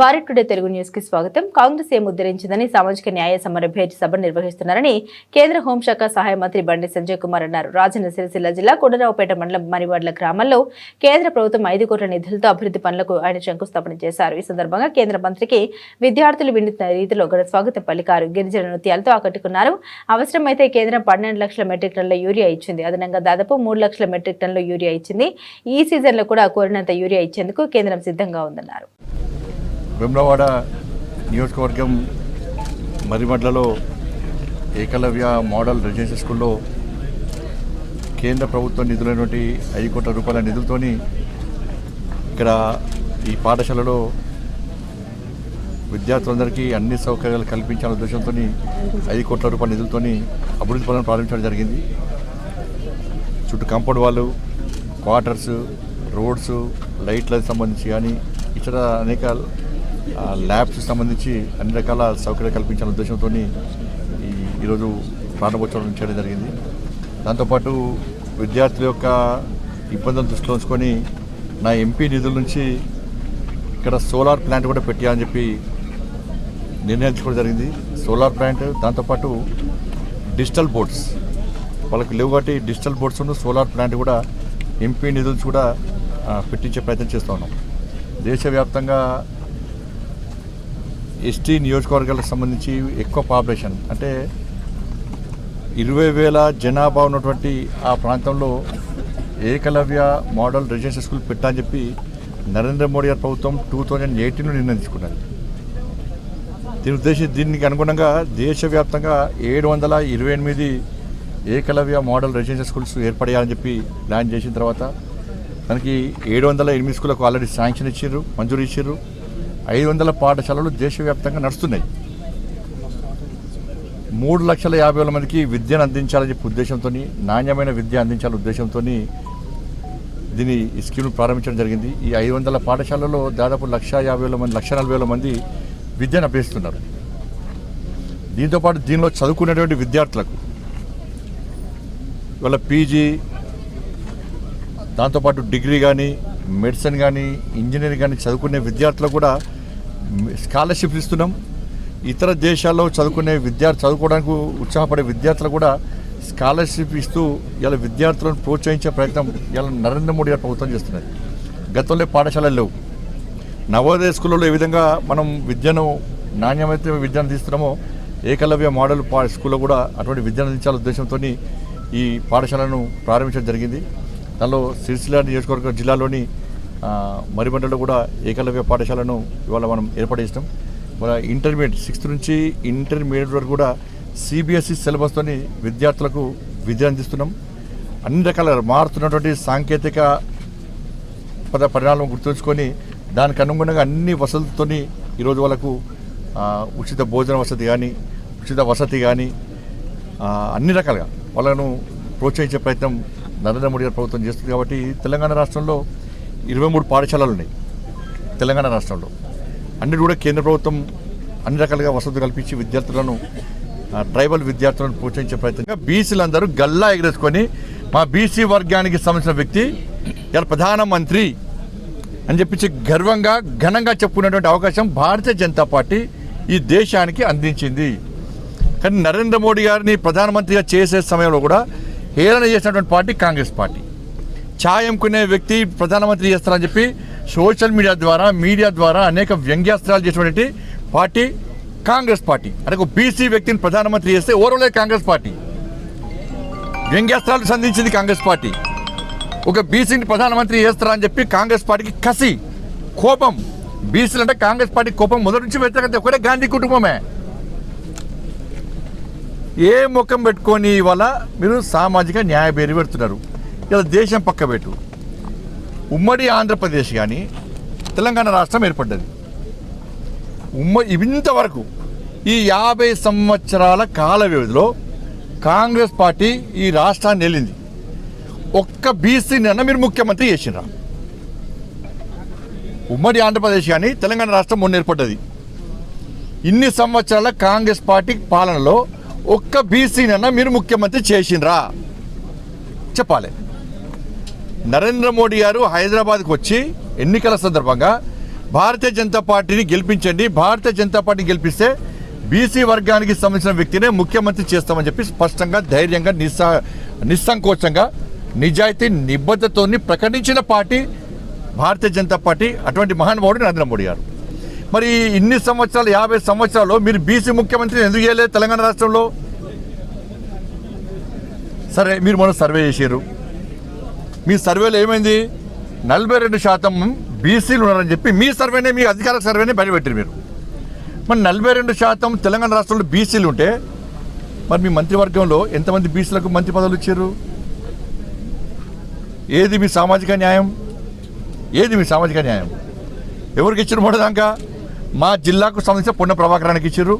Bharat today Telugu న్యూస్కి స్వాగతం. కాంగ్రెస్ ఏం ఉద్ధరించిందని సామాజిక న్యాయ సమర భేటీ సభ నిర్వహిస్తున్నారని కేంద్ర హోంశాఖ సహాయ మంత్రి బండి సంజయ్ కుమార్ అన్నారు. రాజన్న సిరిసిల్ల జిల్లా కొండరావుపేట మండలం మరివాడ్ల గ్రామంలో కేంద్ర ప్రభుత్వం ఐదు కోట్ల నిధులతో అభివృద్ధి పనులకు ఆయన శంకుస్థాపన చేశారు. ఈ సందర్భంగా కేంద్ర మంత్రికి విద్యార్థులు వినూత్న రీతిలో ఘన స్వాగతం పలికారు. గిరిజన నృత్యాలతో ఆకట్టుకున్నారు. అవసరమైతే కేంద్రం పన్నెండు లక్షల మెట్రిక్ టన్నుల యూరియా ఇచ్చింది. అదనంగా దాదాపు మూడు లక్షల మెట్రిక్ టన్నుల యూరియా ఇచ్చింది. ఈ సీజన్లో కూడా కోరినంత యూరియా ఇచ్చేందుకు కేంద్రం సిద్ధంగా ఉందన్నారు. వేములవాడ నియోజకవర్గం మరిమడ్లలో ఏకలవ్య మోడల్ రెసిడెన్షియల్ స్కూల్లో కేంద్ర ప్రభుత్వం నిధులైనటువంటి ఐదు కోట్ల రూపాయల నిధులతోని ఇక్కడ ఈ పాఠశాలలో విద్యార్థులందరికీ అన్ని సౌకర్యాలు కల్పించాలనే ఉద్దేశంతో ఐదు కోట్ల రూపాయల నిధులతోని అభివృద్ధి పనులను ప్రారంభించడం జరిగింది. చుట్టూ కాంపౌండ్ వాళ్ళు క్వార్టర్స్ రోడ్స్ లైట్లకు సంబంధించి కానీ ఇతర అనేక ఆ, ల్యాబ్స్ సంబంధించి అన్ని రకాల సౌకర్యాలు కల్పించాలనే ఉద్దేశంతో ఈ ఈరోజు ప్రారంభోత్సవం చేయడం జరిగింది. దాంతోపాటు విద్యార్థుల యొక్క ఇబ్బందులను దృష్టిలో ఉంచుకొని నా ఎంపీ నిధుల నుంచి ఇక్కడ సోలార్ ప్లాంట్ కూడా పెట్టాలని చెప్పి నిర్ణయించుకోవడం జరిగింది. సోలార్ ప్లాంట్ దాంతోపాటు డిజిటల్ బోర్డ్స్. వాళ్ళకి లేవు కాబట్టి డిజిటల్ బోర్డ్స్ ఉన్న సోలార్ ప్లాంట్ కూడా ఎంపీ నిధులు కూడా పెట్టించే ప్రయత్నం చేస్తూ ఉన్నాం. దేశవ్యాప్తంగా ఎస్టీ నియోజకవర్గాలకు సంబంధించి ఎక్కువ పాపులేషన్. అంటే ఇరవై వేల జనాభా ఉన్నటువంటి ఆ ప్రాంతంలో ఏకలవ్య మోడల్ రెసిడెన్షియల్ స్కూల్ పెట్టాలని చెప్పి నరేంద్ర మోడీ గారి ప్రభుత్వం టూ థౌజండ్ ఎయిటీన్లో నిర్ణయించుకున్నది దీని ఉద్దేశం దీనికి అనుగుణంగా దేశవ్యాప్తంగా ఏడు వందల ఇరవై ఎనిమిది ఏకలవ్య మోడల్ రెసిడెన్షియల్ స్కూల్స్ ఏర్పడేయాలని చెప్పి ప్లాన్ చేసిన తర్వాత దానికి ఏడు వందల ఎనిమిది స్కూళ్ళకు ఆల్రెడీ శాంక్షన్ ఇచ్చారు మంజూరు ఇచ్చారు. ఐదు వందల పాఠశాలలు దేశవ్యాప్తంగా నడుస్తున్నాయి. మూడు లక్షల యాభై వేల మందికి విద్యను అందించాలని చెప్పి ఉద్దేశంతో నాణ్యమైన విద్య అందించాలనే ఉద్దేశంతో దీని ఈ స్కీమ్ ప్రారంభించడం జరిగింది. ఈ ఐదు వందల పాఠశాలలో దాదాపు లక్ష యాభై వేల మంది లక్ష నలభై వేల మంది విద్యను అభ్యసిస్తున్నారు. దీంతోపాటు దీనిలో చదువుకునేటువంటి విద్యార్థులకు వాళ్ళ పీజీ దాంతోపాటు డిగ్రీ కానీ మెడిసిన్ కానీ ఇంజనీరింగ్ కానీ చదువుకునే విద్యార్థులకు కూడా స్కాలర్షిప్ ఇస్తున్నాం. ఇతర దేశాల్లో చదువుకునే విద్యార్థి చదువుకోవడానికి ఉత్సాహపడే విద్యార్థులకు కూడా స్కాలర్షిప్ ఇస్తూ ఇలా విద్యార్థులను ప్రోత్సహించే ప్రయత్నం ఇలా నరేంద్ర మోడీ గారు ప్రభుత్వం చేస్తున్నది. గతంలో పాఠశాలలు లేవు. నవోదయ స్కూళ్ళలో ఏ విధంగా మనం విద్యను నాణ్యమైన విద్యను తీస్తున్నామో ఏకలవ్య మోడల్ పా స్కూల్లో కూడా అటువంటి విద్యను అందించాల ఉద్దేశంతో ఈ పాఠశాలను ప్రారంభించడం జరిగింది. దానిలో సిరిసిల్ల నియోజకవర్గ జిల్లాలోని మరిమండలో కూడా ఏకలవ్య పాఠశాలను ఇవాళ మనం ఏర్పాటు చేసినాం. మన ఇంటర్మీడియట్ సిక్స్త్ నుంచి ఇంటర్మీడియట్ వరకు కూడా సిబిఎస్ఈ సిలబస్తోని విద్యార్థులకు విద్య అందిస్తున్నాం. అన్ని రకాల మారుతున్నటువంటి సాంకేతిక పద పరిణామం గుర్తుంచుకొని దానికి అనుగుణంగా అన్ని వసతులతోని ఈరోజు వాళ్ళకు ఉచిత భోజన వసతి కానీ ఉచిత వసతి కానీ అన్ని రకాలుగా వాళ్ళను ప్రోత్సహించే ప్రయత్నం నరేంద్ర మోడీ గారి ప్రభుత్వం చేస్తుంది కాబట్టి తెలంగాణ రాష్ట్రంలో ఇరవై మూడు పాఠశాలలు ఉన్నాయి తెలంగాణ రాష్ట్రంలో. అన్ని కూడా కేంద్ర ప్రభుత్వం అన్ని రకాలుగా వసతులు కల్పించి విద్యార్థులను ఆ, ట్రైబల్ విద్యార్థులను ప్రోత్సహించే ప్రయత్నంగా బీసీలందరూ గల్లా ఎగరేసుకొని మా బీసీ వర్గానికి సంబంధించిన వ్యక్తి ఇలా ప్రధానమంత్రి అని చెప్పించి గర్వంగా ఘనంగా చెప్పుకునేటువంటి అవకాశం భారతీయ జనతా పార్టీ ఈ దేశానికి అందించింది. కానీ నరేంద్ర మోడీ గారిని ప్రధానమంత్రిగా చేసే సమయంలో కూడా హేళన చేసినటువంటి పార్టీ కాంగ్రెస్ పార్టీ. ఛాయ్ అమ్ముకునే వ్యక్తి ప్రధానమంత్రి చేస్తారని చెప్పి సోషల్ మీడియా ద్వారా మీడియా ద్వారా అనేక వ్యంగ్యాస్త్రాలు చేసినటువంటి పార్టీ కాంగ్రెస్ పార్టీ. అంటే ఒక బీసీ వ్యక్తిని ప్రధానమంత్రి చేస్తే ఓర్వలే కాంగ్రెస్ పార్టీ. వ్యంగ్యాస్త్రాలు సంధించింది కాంగ్రెస్ పార్టీ. ఒక బీసీని ప్రధానమంత్రి చేస్తారని చెప్పి కాంగ్రెస్ పార్టీకి కసి కోపం. బీసీలు అంటే కాంగ్రెస్ పార్టీ కోపం మొదటి నుంచి వ్యతిరేకత ఒకటే గాంధీ కుటుంబమే. ఏ ముఖం పెట్టుకొని ఇవాళ మీరు సామాజిక న్యాయ పేరు పెడుతున్నారు? ఇలా దేశం పక్క పెట్టు. ఉమ్మడి ఆంధ్రప్రదేశ్ కానీ తెలంగాణ రాష్ట్రం ఏర్పడ్డది. ఉమ్మ ఇంతవరకు ఈ యాభై సంవత్సరాల కాల వ్యవధిలో కాంగ్రెస్ పార్టీ ఈ రాష్ట్రాన్ని వెళ్ళింది ఒక్క బీసీని అన్న మీరు ముఖ్యమంత్రి చేసినరా ఉమ్మడి ఆంధ్రప్రదేశ్ కానీ తెలంగాణ రాష్ట్రం మొన్న ఏర్పడ్డది. ఇన్ని సంవత్సరాల కాంగ్రెస్ పార్టీ పాలనలో ఒక్క బీసీనన్నా మీరు ముఖ్యమంత్రి చేసినరా చెప్పాలి. నరేంద్ర మోడీ గారు హైదరాబాద్కు వచ్చి ఎన్నికల సందర్భంగా భారతీయ జనతా పార్టీని గెలిపించండి భారతీయ జనతా పార్టీని గెలిపిస్తే బీసీ వర్గానికి సంబంధించిన వ్యక్తినే ముఖ్యమంత్రి చేస్తామని చెప్పి స్పష్టంగా ధైర్యంగా నిస్సా నిస్సంకోచంగా నిజాయితీ నిబద్ధతోని ప్రకటించిన పార్టీ భారతీయ జనతా పార్టీ అటువంటి మహానుభావుడు నరేంద్ర మోడీ గారు. మరి ఇన్ని సంవత్సరాలు యాభై సంవత్సరాలు మీరు బీసీ ముఖ్యమంత్రిని ఎందుకు చేయలేదు తెలంగాణ రాష్ట్రంలో? సరే మీరు మొన్న సర్వే చేశారు మీ సర్వేలో ఏమైంది? నలభై రెండు శాతం బీసీలు ఉన్నారని చెప్పి మీ సర్వేనే మీ అధికార సర్వేనే బయటపెట్టారు మీరు. మరి నలభై రెండు శాతం తెలంగాణ రాష్ట్రంలో బీసీలు ఉంటే మరి మీ మంత్రివర్గంలో ఎంతమంది బీసీలకు మంత్రి పదవులు ఇచ్చారు ఏది మీ సామాజిక న్యాయం? ఏది మీ సామాజిక న్యాయం? ఎవరికి ఇచ్చిన మూడదాకా మా జిల్లాకు సంబంధించిన పొన్న ప్రభాకరానికి ఇచ్చారు.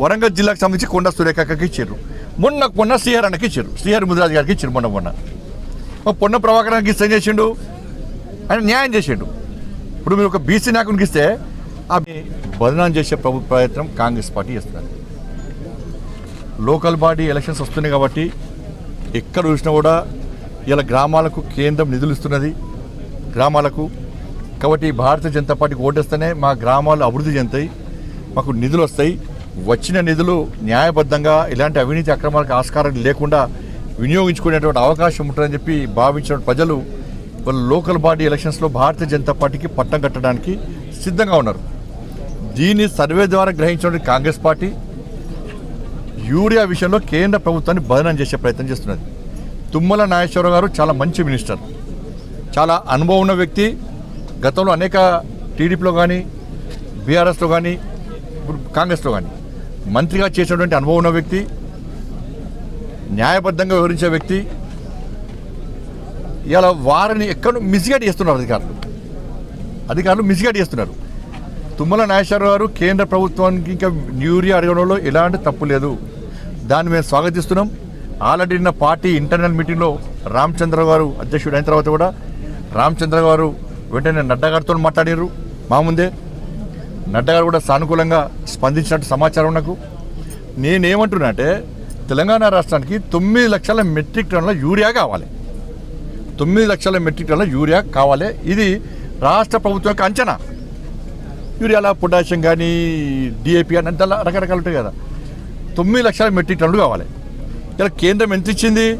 వరంగల్ జిల్లాకు సంబంధించి కొండ సురేఖకి ఇచ్చారు. మొన్న మొన్న శ్రీహరణకి ఇచ్చారు. శ్రీహరి ముదిరాజు గారికి ఇచ్చారు మొన్న మొన్న. పొన్న ప్రభాకరానికి ఇస్తే చేసిండు. ఆయన న్యాయం చేసిండు. ఇప్పుడు మీరు ఒక బీసీ నాయకునికి ఇస్తే అవి బదనాం చేసే ప్రభు ప్రయత్నం కాంగ్రెస్ పార్టీ చేస్తున్నారు లోకల్ బాడీ ఎలక్షన్స్ వస్తున్నాయి కాబట్టి ఎక్కడ చూసినా కూడా ఇలా గ్రామాలకు కేంద్రం నిధులు ఇస్తున్నది. గ్రామాలకు కాబట్టి భారతీయ జనతా పార్టీకి ఓటేస్తేనే మా గ్రామాలు అభివృద్ధి చెందుతాయి మాకు నిధులు వస్తాయి. వచ్చిన నిధులు న్యాయబద్ధంగా ఇలాంటి అవినీతి అక్రమాలకు ఆస్కారం లేకుండా వినియోగించుకునేటువంటి అవకాశం ఉంటుందని చెప్పి భావించిన ప్రజలు వాళ్ళు లోకల్ బాడీ ఎలక్షన్స్లో భారతీయ జనతా పార్టీకి పట్టం కట్టడానికి సిద్ధంగా ఉన్నారు. దీన్ని సర్వే ద్వారా గ్రహించిన కాంగ్రెస్ పార్టీ యూరియా విషయంలో కేంద్ర ప్రభుత్వాన్ని బదనం చేసే ప్రయత్నం చేస్తున్నది. తుమ్మల నాగేశ్వరరావు గారు చాలా మంచి మినిస్టర్. చాలా అనుభవం ఉన్న వ్యక్తి గతంలో అనేక టీడీపీలో కానీ బీఆర్ఎస్లో కానీ ఇప్పుడు కాంగ్రెస్లో కానీ మంత్రిగా చేసినటువంటి అనుభవం ఉన్న వ్యక్తి న్యాయబద్ధంగా వివరించే వ్యక్తి ఇలా వారిని ఎక్కడ మిస్గైడ్ చేస్తున్నారు అధికారులు. అధికారులు మిస్గైడ్ చేస్తున్నారు. తుమ్మల నాగేశ్వరరావు గారు కేంద్ర ప్రభుత్వానికి ఇంకా యూరియా అడగడంలో ఎలాంటి తప్పు లేదు. దాన్ని మేము స్వాగతిస్తున్నాం. ఆల్రెడీ నిన్న పార్టీ ఇంటర్నల్ మీటింగ్లో రామచంద్ర గారు అధ్యక్షుడు అయిన తర్వాత కూడా రామచంద్ర గారు వెంటనే నడ్డాగారితో మాట్లాడారు మా ముందే నడ్డగారు కూడా సానుకూలంగా స్పందించినట్టు సమాచారం నాకు. నేనేమంటున్నా అంటే తెలంగాణ రాష్ట్రానికి తొమ్మిది లక్షల మెట్రిక్ టన్నుల యూరియా కావాలి. తొమ్మిది లక్షల మెట్రిక్ టన్నుల యూరియా కావాలి. ఇది రాష్ట్ర ప్రభుత్వం యొక్క అంచనా. యూరియాలో పొటాషియం కానీ డిఏపి అని అంత రకరకాలు ఉంటాయి కదా. తొమ్మిది లక్షల మెట్రిక్ టన్నులు కావాలి. ఇలా కేంద్రం ఎంత ఇచ్చింది?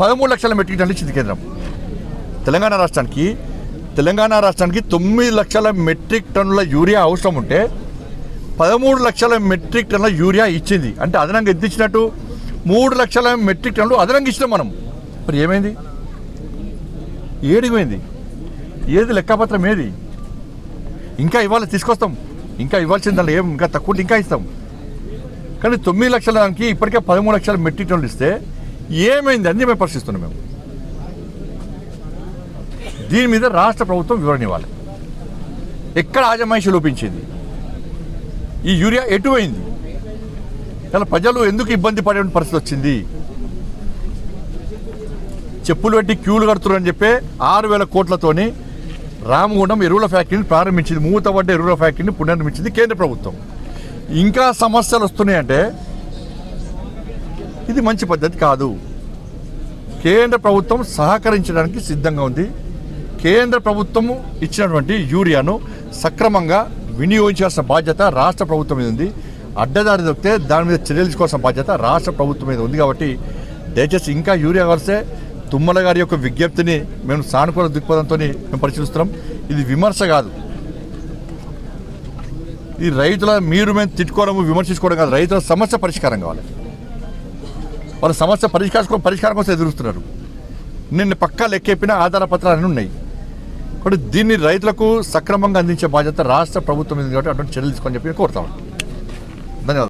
పదమూడు లక్షల మెట్రిక్ టన్నులు ఇచ్చింది కేంద్రం. తెలంగాణ రాష్ట్రానికి తెలంగాణ రాష్ట్రానికి తొమ్మిది లక్షల మెట్రిక్ టన్నుల యూరియా అవసరం ఉంటే పదమూడు లక్షల మెట్రిక్ టన్నుల యూరియా ఇచ్చింది. అంటే అదనంగా ఎంత ఇచ్చినట్టు? మూడు లక్షల మెట్రిక్ టన్నులు అదనంగా ఇచ్చినాం మనం. మరి ఏమైంది? ఏడిగిపోయింది. ఏది లెక్కపత్రం ఏది? ఇంకా ఇవాళ తీసుకొస్తాం. ఇంకా ఇవ్వాల్సిన దాంట్లో ఏం ఇంకా తక్కువ ఇంకా ఇస్తాం. కానీ తొమ్మిది లక్షల దానికి ఇప్పటికే పదమూడు లక్షల మెట్రిక్ టన్నులు ఇస్తే ఏమైంది? అన్నీ మేము పరిశీలిస్తున్నాం మేము. దీని మీద రాష్ట్ర ప్రభుత్వం వివరణ ఇవ్వాలి. ఎక్కడ ఆజమాయిషి లోపించింది? ఈ యూరియా ఎటు పోయింది ఇలా ప్రజలు ఎందుకు ఇబ్బంది పడే పరిస్థితి వచ్చింది? చెప్పులు పెట్టి క్యూలు కడుతున్నారని చెప్పి ఆరు వేల కోట్లతోని రామగుండం ఎరువుల ఫ్యాక్టరీని ప్రారంభించింది. మూతపడ్డ ఎరువుల ఫ్యాక్టరీని పునర్నిర్మించింది కేంద్ర ప్రభుత్వం. ఇంకా సమస్యలు వస్తున్నాయంటే ఇది మంచి పద్ధతి కాదు. కేంద్ర ప్రభుత్వం సహకరించడానికి సిద్ధంగా ఉంది. కేంద్ర ప్రభుత్వము ఇచ్చినటువంటి యూరియాను సక్రమంగా వినియోగించాల్సిన బాధ్యత రాష్ట్ర ప్రభుత్వం మీద ఉంది. అడ్డదారి దొరికితే దాని మీద చర్యలు తీసుకోవాల్సిన బాధ్యత రాష్ట్ర ప్రభుత్వం మీద ఉంది కాబట్టి దయచేసి ఇంకా యూరియా వస్తే తుమ్మల గారి యొక్క విజ్ఞప్తిని మేము సానుకూల దృక్పథంతో మేము పరిశీలిస్తున్నాం. ఇది విమర్శ కాదు. ఈ రైతుల మీరు మేము తిట్టుకోవడము విమర్శించుకోవడం కాదు. రైతుల సమస్య పరిష్కారం కావాలి. వాళ్ళ సమస్య పరిష్కారం పరిష్కారం కోసం ఎదురుస్తున్నారు. నిన్న పక్కా లెక్కెప్పిన ఆధార పత్రాలు అన్నీ ఉన్నాయి. కాబట్టి దీన్ని రైతులకు సక్రమంగా అందించే బాధ్యత రాష్ట్ర ప్రభుత్వం మీద కాబట్టి అటువంటి చర్యలు తీసుకొని చెప్పి కోరుతాం